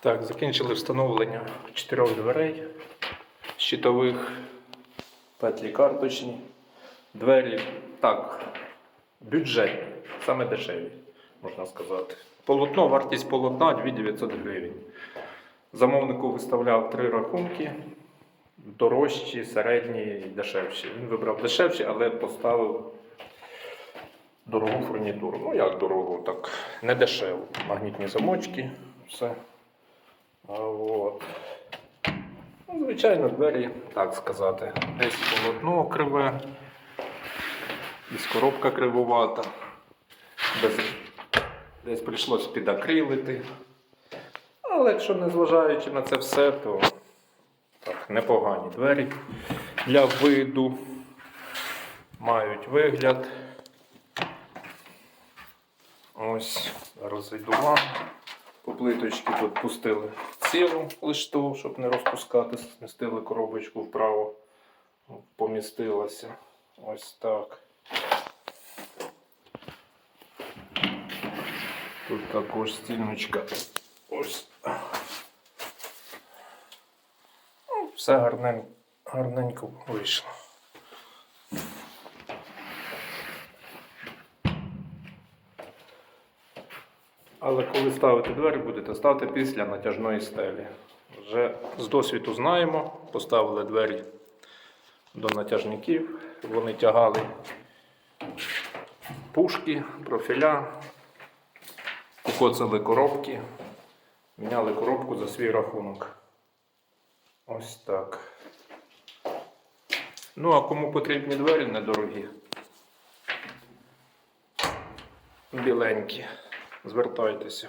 Так, закінчили встановлення чотирьох дверей щитових, петлі карточні, двері так, бюджетні, саме дешеві, можна сказати. Полотно, вартість полотна 2900 гривень. Замовнику виставляв три рахунки: дорожчі, середні і дешевші. Він вибрав дешевші, але поставив дорогу фурнітуру. Ну як дорогу, так не дешеву. Магнітні замочки, все. А. Ну, звичайно, двері, так сказати. Десь полотно криве, десь коробка кривувата. Без... Десь прийшлось підакрилити. Але якщо не зважаючи на це все, то так, непогані двері для виду мають вигляд. Ось, зараз вам. По плиточці тут пустили цілу лишту, щоб не розпускати, смістили коробочку вправо, помістилася. Ось так. Тут також стіночка. Ось. Ну, Все гарненько вийшло. Але коли ставити двері, будете ставити після натяжної стелі. Вже з досвіду знаємо, поставили двері до натяжників, вони тягали пушки, профіля, покоцали коробки, міняли коробку за свій рахунок. Ось так. Ну, а кому потрібні двері недорогі, біленькі, звертайтеся.